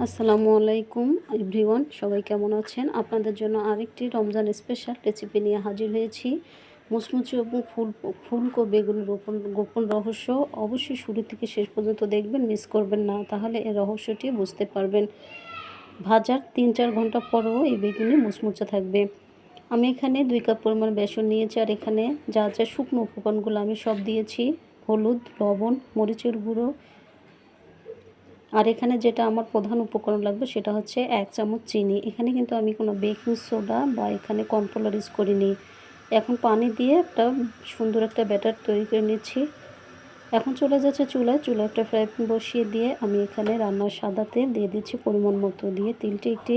আসসালামু আলাইকুম এভরিওয়ান, সবাই কেমন আছেন? আপনাদের জন্য আরেকটি রমজান স্পেশাল রেসিপি নিয়ে হাজির হয়েছি। মুচমুচি এবং ফুল ফুলকো বেগুন গোপন গোপন রহস্য অবশ্যই শুরু থেকে শেষ পর্যন্ত দেখবেন মিস করবেন না, তাহলে এই রহস্যটি বুঝতে পারবেন। ভাজার তিন চার ঘণ্টা পরেও এই বেগুনি মুচমুচে থাকবে। আমি এখানে দুই কাপ পরিমাণ বেসন নিয়েছি, আর এখানে যা যা শুকনো উপকরণগুলো আমি সব দিয়েছি, হলুদ, লবণ, মরিচের গুঁড়ো আর এখানে যেটা আমার প্রধান উপকরণ লাগবে সেটা হচ্ছে এক চামচ চিনি। এখানে কিন্তু আমি কোনো বেকিং সোডা বা এখানে কর্নফ্লাওয়ার ইউজ করিনি। এখন পানি দিয়ে একটা সুন্দর একটা ব্যাটার তৈরি করে নিচ্ছি। এখন চলে যাচ্ছে চুলায়। চুলা একটা ফ্রাই প্যান বসিয়ে দিয়ে আমি এখানে রান্নার সাদাতে দিয়ে দিচ্ছি পরিমাণ মতো দিয়ে। তিলটি একটি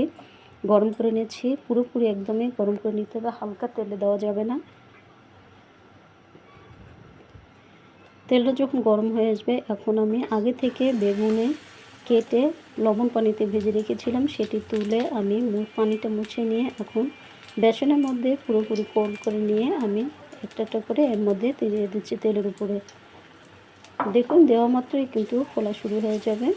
গরম করে নিচ্ছি। পুরোপুরি একদমই গরম করে নিতে হবে। হালকা তেলে দেওয়া যাবে না। তেলটা যখন গরম হয়ে আসবে, এখন আমি আগে থেকে বেগুনে কেটে লবণ পানিতে ভেজে রেখেছিলাম, সেটি তুলে আমি পানিটা মুছে নিয়ে এখন বেসনের মধ্যে পুরোপুরি কোল করে নিয়ে আমি একটা একটা করে এর মধ্যে তেলে দিচ্ছি তেলের উপরে। দেখুন, দেওয়া মাত্রই কিন্তু ফোলা শুরু হয়ে যাবে।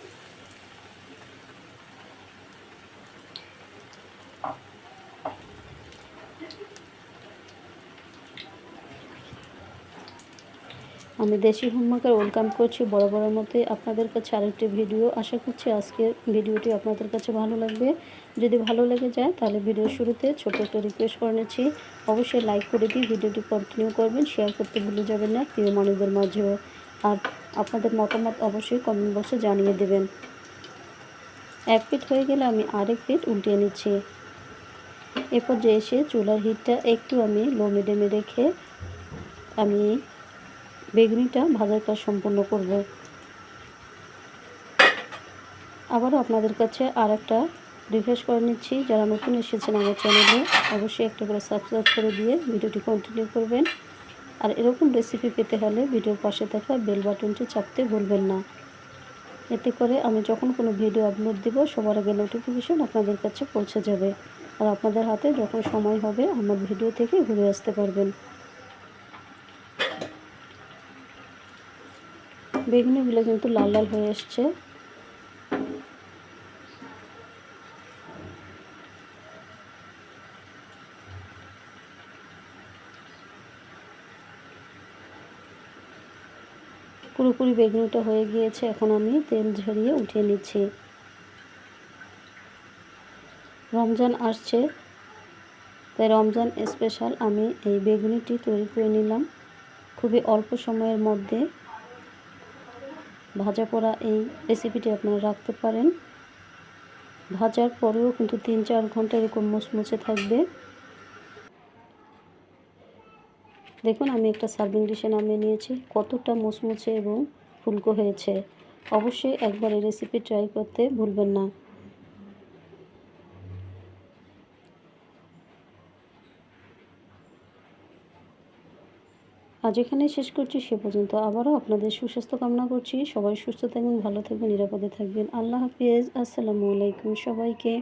আমি দেশি হোমমার্কার ওয়েলকাম করছি বড় বড় মতোই আপনাদের কাছে আরেকটি ভিডিও। আশা করছি আজকের ভিডিওটি আপনাদের কাছে ভালো লাগবে। যদি ভালো লেগে যায় তাহলে ভিডিও শুরুতে ছোট একটা রিকোয়েস্ট করে নিচ্ছি। অবশ্যই লাইক করে দিয়ে ভিডিওটি কন্টিনিউ করবেন শেয়ার করতে ভুলে যাবেন না প্রিয় মানুষদের মাঝেও আর আপনাদের মতামত অবশ্যই কমেন্ট বক্সে জানিয়ে দেবেন। এক ফিট হয়ে গেলে আমি আরেক ফিট উল্টিয়ে নিচ্ছি। এরপর যে এসে চুলার হিটটা একটু আমি লো মিডিয়ামে রেখে আমি বেগুনিটা ভাজার কাজ সম্পন্ন করব। আবারও আপনাদের কাছে আর একটা রিফ্রেশ করে নিচ্ছি। যারা নতুন এসেছেন আমার চ্যানেলে, অবশ্যই একটা করে সাবস্ক্রাইব করে দিয়ে ভিডিওটি কন্টিনিউ করবেন। আর এরকম রেসিপি পেতে হলে ভিডিওর পাশে থাকা বেল বাটনটি চাপতে ভুলবেন না। এতে করে আমি যখন কোনো ভিডিও আপলোড দেব, সবার আগে নোটিফিকেশন আপনাদের কাছে পৌঁছে যাবে। আর আপনাদের হাতে যখন সময় হবে, আমার ভিডিও থেকে ঘুরে আসতে পারবেন। বেগুনিগুলো কিন্তু লাল লাল হয়ে এসছে পুরোপুরি বেগুনিটা হয়ে গিয়েছে, এখন আমি তেল ঝরিয়ে উঠিয়ে নিচ্ছি। রমজান আসছে, তাই রমজান স্পেশাল আমি এই বেগুনিটি তৈরি করে নিলাম। খুবই অল্প সময়ের মধ্যে ভাজা পোড়া এই রেসিপিটি আপনারা রাখতে পারেন। ভাজার পরেও কিন্তু তিন চার ঘণ্টা এরকম মুচমুচে থাকবে। দেখুন, আমি একটা সার্ভিং ডিশে নামিয়ে নিয়েছি। কতটা মুচমুচে এবং ফুলকো হয়েছে। অবশ্যই একবার এই রেসিপি ট্রাই করতে ভুলবেন না। আজ এখানে শেষ করছি, সে পর্যন্ত আবারও আপনাদের সুস্বাস্থ্য কামনা করছি। সবাই সুস্থ থাকবেন, ভালো থাকবেন, নিরাপদে থাকবেন। আল্লাহ হাফিজ। আসসালামু আলাইকুম সবাইকে।